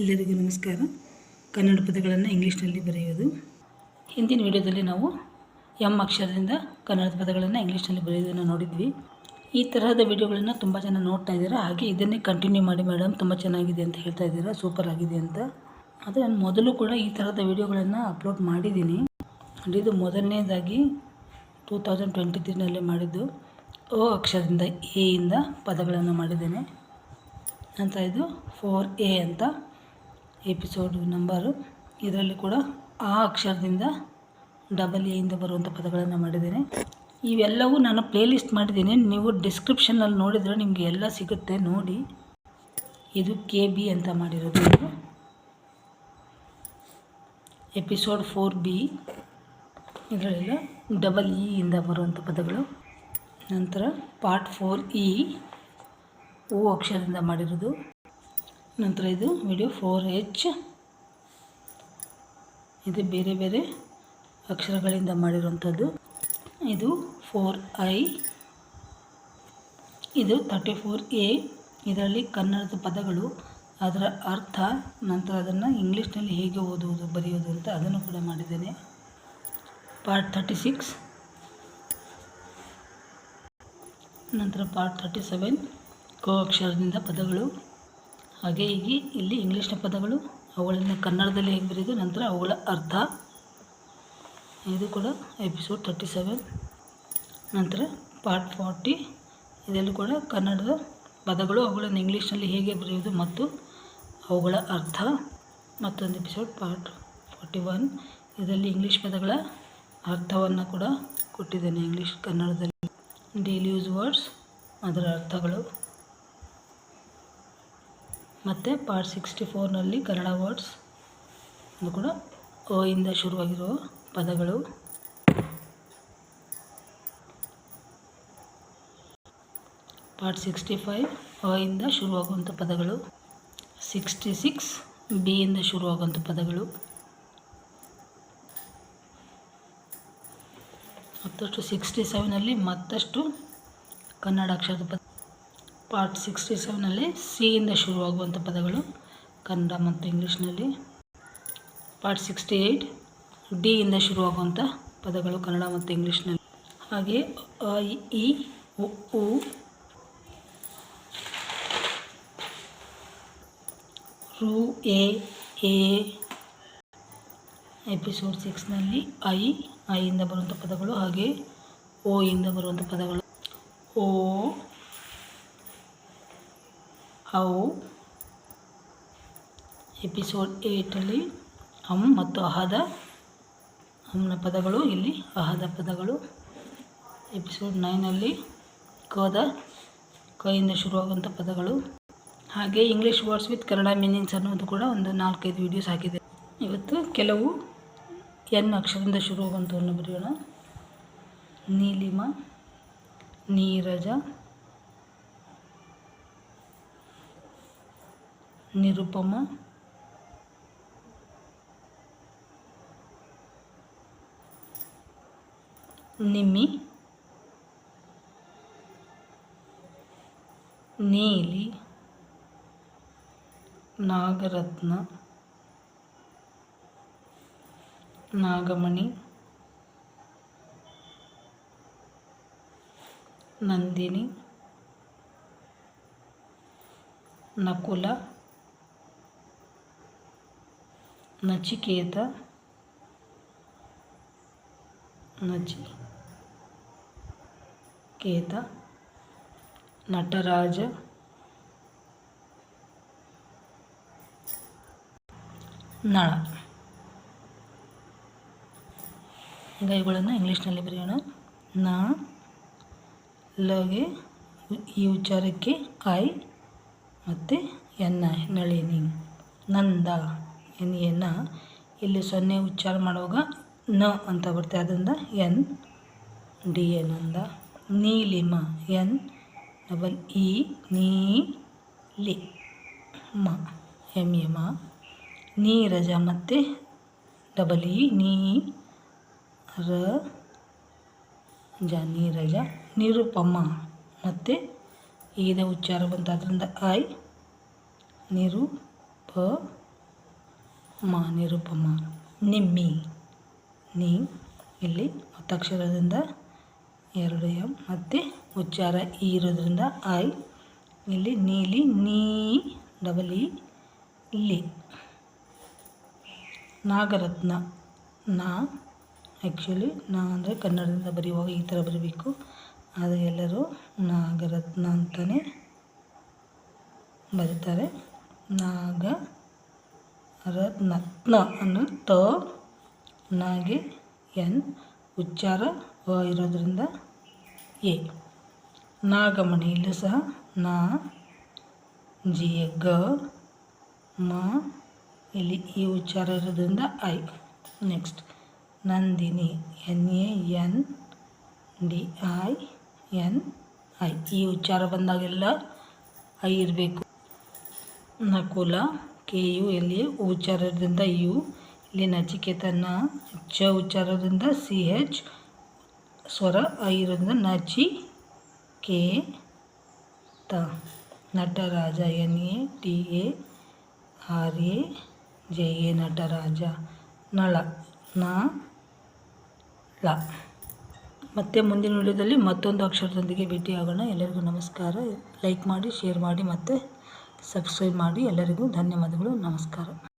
ಎಲ್ಲರಿಗೂ ನಮಸ್ಕಾರ. ಕನ್ನಡ ಪದಗಳನ್ನು ಇಂಗ್ಲೀಷ್ನಲ್ಲಿ ಬರೆಯೋದು ಹಿಂದಿನ ವಿಡಿಯೋದಲ್ಲಿ ನಾವು ಎಂ ಅಕ್ಷರದಿಂದ ಕನ್ನಡದ ಪದಗಳನ್ನು ಇಂಗ್ಲೀಷ್ನಲ್ಲಿ ಬರೆಯೋದನ್ನು ನೋಡಿದ್ವಿ. ಈ ತರಹದ ವಿಡಿಯೋಗಳನ್ನು ತುಂಬ ಜನ ನೋಡ್ತಾ ಇದ್ದೀರಾ. ಹಾಗೆ ಇದನ್ನೇ ಕಂಟಿನ್ಯೂ ಮಾಡಿ ಮೇಡಮ್ ತುಂಬ ಚೆನ್ನಾಗಿದೆ ಅಂತ ಹೇಳ್ತಾ ಇದ್ದೀರಾ? ಸೂಪರ್ ಆಗಿದೆ ಅಂತ. ಅದು ನಾನು ಮೊದಲು ಕೂಡ ಈ ಥರದ ವಿಡಿಯೋಗಳನ್ನು ಅಪ್ಲೋಡ್ ಮಾಡಿದ್ದೀನಿ. ಅಂಡ್ ಇದು ಮೊದಲನೇದಾಗಿ ಟೂ ತೌಸಂಡ್ ಟ್ವೆಂಟಿ ತ್ರೀನಲ್ಲಿ ಮಾಡಿದ್ದು. ಓ ಅಕ್ಷರದಿಂದ ಎ ಇಂದ ಪದಗಳನ್ನು ಮಾಡಿದ್ದೇನೆ. ನಂತರ ಇದು ಫೋರ್ ಎ ಅಂತ ಎಪಿಸೋಡ್ ನಂಬರು. ಇದರಲ್ಲಿ ಕೂಡ ಆ ಅಕ್ಷರದಿಂದ ಡಬಲ್ ಎಯಿಂದ ಬರುವಂಥ ಪದಗಳನ್ನು ಮಾಡಿದ್ದೇನೆ. ಇವೆಲ್ಲವೂ ನಾನು ಪ್ಲೇಲಿಸ್ಟ್ ಮಾಡಿದ್ದೀನಿ. ನೀವು ಡಿಸ್ಕ್ರಿಪ್ಷನ್ನಲ್ಲಿ ನೋಡಿದರೆ ನಿಮಗೆ ಎಲ್ಲ ಸಿಗುತ್ತೆ. ನೋಡಿ. ಇದು ಕೆ ಬಿ ಅಂತ ಮಾಡಿರೋದು ಎಪಿಸೋಡ್ ಫೋರ್ ಬಿ ಇದರಲ್ಲೆಲ್ಲ ಡಬಲ್ ಇ ಇಂದ ಬರುವಂಥ ಪದಗಳು. ನಂತರ ಪಾರ್ಟ್ ಫೋರ್ ಇ ಓ ಅಕ್ಷರದಿಂದ ಮಾಡಿರೋದು. ನಂತರ ಇದು ವಿಡಿಯೋ ಫೋರ್ ಎಚ್ ಇದು ಬೇರೆ ಬೇರೆ ಅಕ್ಷರಗಳಿಂದ ಮಾಡಿರುವಂಥದ್ದು. ಇದು ಫೋರ್ ಐ ಇದು ತರ್ಟಿ ಫೋರ್ ಎ ಇದರಲ್ಲಿ ಕನ್ನಡದ ಪದಗಳು, ಅದರ ಅರ್ಥ, ನಂತರ ಅದನ್ನು ಇಂಗ್ಲೀಷ್ನಲ್ಲಿ ಹೇಗೆ ಓದುವುದು ಬರೆಯೋದು ಅಂತ ಅದನ್ನು ಕೂಡ ಮಾಡಿದ್ದೇನೆ. ಪಾರ್ಟ್ ತರ್ಟಿ ಸಿಕ್ಸ್ ನಂತರ ಪಾರ್ಟ್ ತರ್ಟಿ ಸೆವೆನ್ ಕೋ ಅಕ್ಷರದಿಂದ ಪದಗಳು. ಹಾಗೆ ಹೀಗೆ ಇಲ್ಲಿ ಇಂಗ್ಲೀಷ್ನ ಪದಗಳು, ಅವುಗಳನ್ನು ಕನ್ನಡದಲ್ಲಿ ಹೇಗೆ ಬರೆಯೋದು ನಂತರ ಅವುಗಳ ಅರ್ಥ ಇದು ಕೂಡ ಎಪಿಸೋಡ್ ತರ್ಟಿ ಸೆವೆನ್ ನಂತರ ಪಾರ್ಟ್ ಫಾರ್ಟಿ ಇದರಲ್ಲೂ ಕೂಡ ಕನ್ನಡದ ಪದಗಳು, ಅವುಗಳನ್ನು ಇಂಗ್ಲೀಷ್ನಲ್ಲಿ ಹೇಗೆ ಬರೆಯೋದು ಮತ್ತು ಅವುಗಳ ಅರ್ಥ ಮತ್ತೊಂದು ಎಪಿಸೋಡ್ ಪಾರ್ಟ್ ಫಾರ್ಟಿ ಒನ್ ಇದರಲ್ಲಿ ಇಂಗ್ಲೀಷ್ ಪದಗಳ ಅರ್ಥವನ್ನು ಕೂಡ ಕೊಟ್ಟಿದ್ದೇನೆ ಇಂಗ್ಲೀಷ್ ಕನ್ನಡದಲ್ಲಿ. ಡೇಲಿ ಯೂಸ್ ವರ್ಡ್ಸ್ ಅದರ ಅರ್ಥಗಳು. ಮತ್ತು ಪಾರ್ಟ್ ಸಿಕ್ಸ್ಟಿ ಫೋರ್ನಲ್ಲಿ ಕನ್ನಡ ವರ್ಡ್ಸ್ ಅದು ಕೂಡ ಒ ಇಂದ ಶುರುವಾಗಿರುವ ಪದಗಳು. ಪಾರ್ಟ್ ಸಿಕ್ಸ್ಟಿ ಫೈವ್ ಅ ಇಂದ ಶುರುವಾಗುವಂಥ ಪದಗಳು. ಸಿಕ್ಸ್ಟಿ ಸಿಕ್ಸ್ ಬಿ ಇಂದ ಶುರುವಾಗುವಂಥ ಪದಗಳು. ಮತ್ತಷ್ಟು ಸಿಕ್ಸ್ಟಿ ಸೆವೆನಲ್ಲಿ ಮತ್ತಷ್ಟು ಕನ್ನಡ ಅಕ್ಷರದ ಪದ ಪಾರ್ಟ್ ಸಿಕ್ಸ್ಟಿ ಸೆವೆನಲ್ಲಿ ಸಿಯಿಂದ ಶುರುವಾಗುವಂಥ ಪದಗಳು ಕನ್ನಡ ಮತ್ತು ಇಂಗ್ಲೀಷ್ನಲ್ಲಿ. ಪಾರ್ಟ್ ಸಿಕ್ಸ್ಟಿ ಏಯ್ಟ್ ಇಂದ ಶುರುವಾಗುವಂಥ ಪದಗಳು ಕನ್ನಡ ಮತ್ತು ಇಂಗ್ಲೀಷ್ನಲ್ಲಿ. ಹಾಗೆ ಇ, ಉ ರು ಎ ಎ. ಎಪಿಸೋಡ್ ಸಿಕ್ಸ್ನಲ್ಲಿ ಐ ಐಯಿಂದ ಬರುವಂಥ ಪದಗಳು ಹಾಗೆ ಓ ಇಂದ ಬರುವಂಥ ಪದಗಳು. ಓ ಹೌ ಎಪಿಸೋಡ್ ಏಯ್ಟಲ್ಲಿ ಅಮ್ ಮತ್ತು ಅಹದ ಅಮ್ನ ಪದಗಳು, ಇಲ್ಲಿ ಅಹದ ಪದಗಳು. ಎಪಿಸೋಡ್ ನೈನಲ್ಲಿ ಕದ, ಕೈಯಿಂದ ಶುರುವಾಗುವಂಥ ಪದಗಳು. ಹಾಗೆ English words with Kannada meanings ಅನ್ನೋದು ಕೂಡ ಒಂದು ನಾಲ್ಕೈದು ವೀಡಿಯೋಸ್ ಹಾಕಿದೆ. ಇವತ್ತು ಕೆಲವು ಎನ್ ಅಕ್ಷರದಿಂದ ಶುರುವಾಗುವಂಥವನ್ನು ಬರೆಯೋಣ. ನೀಲಿಮ, ನೀರಜ ನಿರುಪಮ. ನಿಮಿ. ನೀಲಿ. ನಾಗರತ್ನ. ನಾಗಮಣಿ. ನಂದಿನಿ. ನಕುಲ. ನಚಿಕೇತ, ನಚಿ, ಕೇತ, ನಟರಾಜ, ನಳ. ಈಗ ಇವುಗಳನ್ನು ಇಂಗ್ಲೀಷ್ನಲ್ಲಿ ಬರೆಯೋಣ. ನ, ಲಗೆ ಈ ಉಚ್ಚಾರಕ್ಕೆ ಐ ಮತ್ತು ಎನ್ನ ನಳಿನಿ, ನಂದ. ಎನ್ ಎನ್ನ ಇಲ್ಲಿ ಸೊನ್ನೆ ಉಚ್ಚಾರ ಮಾಡುವಾಗ ನ ಅಂತ ಬರುತ್ತೆ. ಅದರಿಂದ ಎನ್, ಡಿ ಎನ್ ಅಂದ ನೀಲಿಮ, ಎನ್ ಡಬಲ್ ಇ ನೀ ಲಿ ಮ ಎಂ ಎ, ಮ, ನೀರಜ ಮತ್ತು ಡಬಲ್ ಇ, ನೀ, ರ, ಜ, ನೀರಜ, ನಿರುಪಮ ಮತ್ತು ಈದ ಉಚ್ಚಾರ ಬಂತು. ಅದರಿಂದ ಐ ನಿರು ಪ ಮ ನಿರುಪಮ. ನಿಮ್ಮಿ. ನೀ ಇಲ್ಲಿ ಒತ್ತಕ್ಷರದಿಂದ ಎರಡು ಎಂ ಮತ್ತು ಉಚ್ಚಾರ ಇ ಇರೋದ್ರಿಂದ ಐ. ಇಲ್ಲಿ ನೀಲಿ, ನೀ, ಡಬಲ್ ಇ ಇಲ್ಲಿ ನಾಗರತ್ನ. ನಾ ಆ್ಯಕ್ಚುಲಿ ನಾ ಅಂದರೆ ಕನ್ನಡದಿಂದ ಬರೆಯುವಾಗ ಈ ಥರ ಬರೀಬೇಕು. ಆದರೆ ಎಲ್ಲರೂ ನಾಗರತ್ನ ಅಂತಲೇ ಬರೀತಾರೆ. ನಾಗ ರತ್ನ ಅನ್ನೋ ತ ನಾಗೆ ಎನ್ ಉಚ್ಚಾರ ಇರೋದ್ರಿಂದ ಎ. ನಾಗಮಣಿ ಇಲ್ಲೂ ಸಹ ನಾ, ಜಿ, ಗ, ಮ, ಇಲ್ಲಿ ಈ ಉಚ್ಚಾರ ಇರೋದ್ರಿಂದ I. Next, Nandini, N, A, N, D, I, N, I. ಈ ಉಚ್ಚಾರ ಬಂದಾಗೆಲ್ಲ ಐ ಇರಬೇಕು. ನಕುಲ ಕೆ ಯು ಇಲ್ಲಿ ಉಚ್ಚಾರದಿಂದ ಯು. ಇಲ್ಲಿ ನಚಿಕೇತನ, ಚ ಉಚ್ಚಾರದಿಂದ ಸಿ ಎಚ್ ಸ್ವರ ಐ ಇರೋದ್ರಿಂದ ನಚಿ ಕೆ ತ. Nataraja N A T A R A J A Nataraja Nala ನ ಳ. ಮತ್ತೆ ಮುಂದಿನ ವಿಡಿಯೋದಲ್ಲಿ ಮತ್ತೊಂದು ಅಕ್ಷರದೊಂದಿಗೆ ಭೇಟಿಯಾಗೋಣ. ಎಲ್ಲರಿಗೂ ನಮಸ್ಕಾರ. ಲೈಕ್ ಮಾಡಿ, ಶೇರ್ ಮಾಡಿ ಮತ್ತು ಸಬ್ಸ್ಕ್ರೈಬ್ ಮಾಡಿ ಎಲ್ಲರಿಗೂ ಧನ್ಯವಾದಗಳು. ನಮಸ್ಕಾರ.